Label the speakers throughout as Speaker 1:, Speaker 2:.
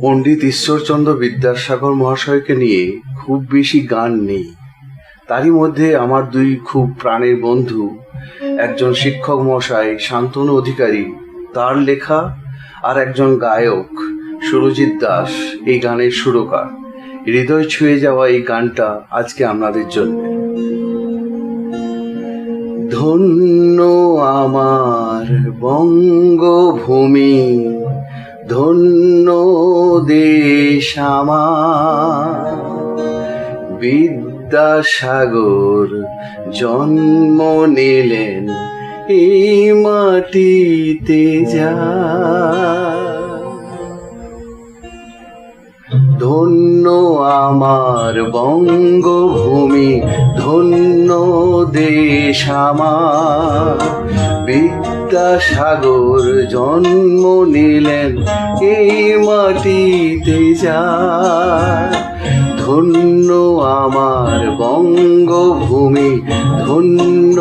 Speaker 1: পণ্ডিত ঈশ্বরচন্দ্র বিদ্যাসাগর মহাশয়কে নিয়ে খুব বেশি গান নেই। তারই মধ্যে আমার দুই খুব প্রাণের বন্ধু, একজন শিক্ষক মশাই শান্তনু অধিকারী, তার লেখা আর একজন গায়ক, সুরজিৎ দাস, এই গানের সুরকার। হৃদয় ছুঁয়ে যাওয়া এই গানটা আজকে আপনাদের জন্য। ধন্য আমার বঙ্গভূমি, ধন্য দেশ আমার। বিদ্যাসাগর জন্ম নিলেন এই মাটিতে যা। ধন্য আমার বঙ্গভূমি, ধন্য দেশ আমার। বিদ্যাসাগর জন্ম নিলেন এই মাটিতে যা ধন্য আমার বঙ্গভূমি, ধন্য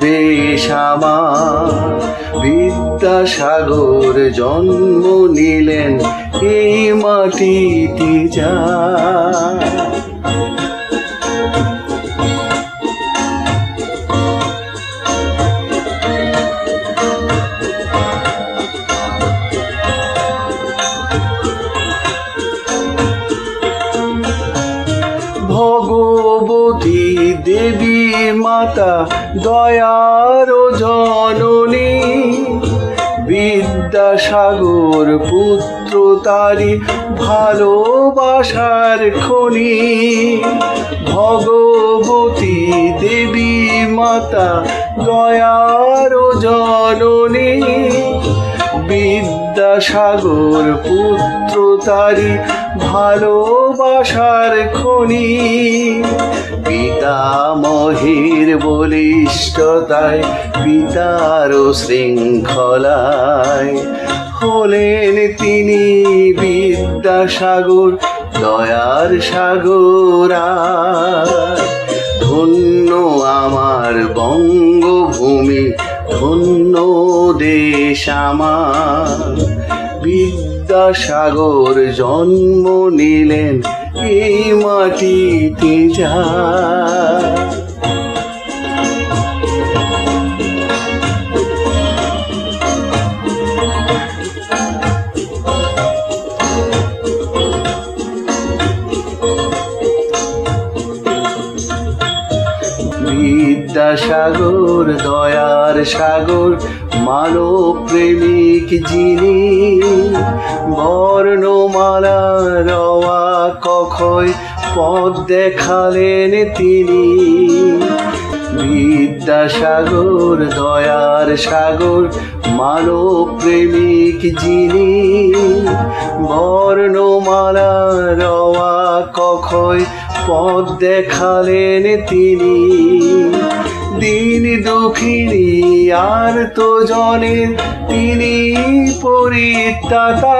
Speaker 1: দেশ আমার। বিদ্যাসাগর জন্ম নিলেন এই মাটিতে যা মাতা, দয়ার জননী, বিদ্যাসাগর পুত্র তারি ভালোবাসার খনি, ভগবতী দেবী মাতা, দয়ার জননী, বিদ্যাসাগর পুত্র তারি ভালোবাসার খনি। পিতামহের বলিষ্ঠতায়, পিতার শৃঙ্খলায় হলেন তিনি বিদ্যাসাগর, দয়ার সাগরা। ধন্য আমার বঙ্গভূমি, ধন্য দেশ আমার। বিদ্যাসাগর জন্ম নিলেন এই মাটিতে যা। বিদ্যাসাগর দয়ার সাগর মানব প্রেমিক যিনি বর্ণমালা কখয় পথ দেখালেন তিনি। বিদ্যাসাগর, দয়ার সাগর মানব প্রেমিক যিনি। বর্ণমালা রওয়া কখয়, পথ দেখালেন তিনি। দিন দুঃখিনী আর তো জনের তিনি পরিত্রাতা।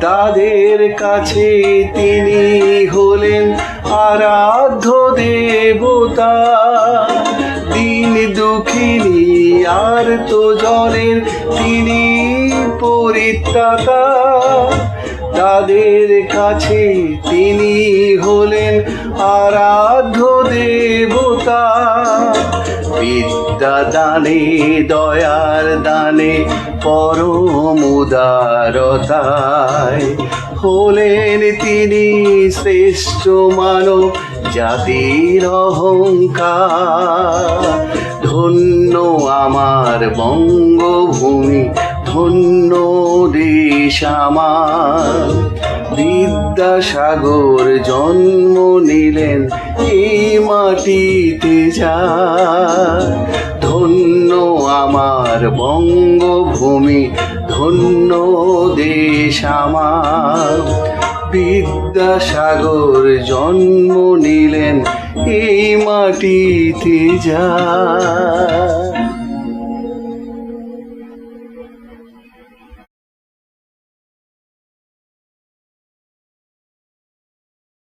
Speaker 1: তাদের কাছে তিনি হলেন আরাধ্য দেবতা। দিন দুঃখিনী আর তো জনের তিনি পরিত্রাতা। তাদের কাছে তিনি হলেন আরাধ্য দেবতা। বিদ্যা দানে দয়ার দানে, পরম উদারতায়। হলেন তিনি শ্রেষ্ঠ মানব জাতির অহংকার। ধন্য আমার বঙ্গভূমি, ধন্য দেশ আমার। বিদ্যাসাগর জন্ম নিলেন এই মাটিতে যা। ধন্য আমার বঙ্গভূমি, ধন্য দেশ আমার। বিদ্যাসাগর জন্ম নিলেন এই মাটিতে যা।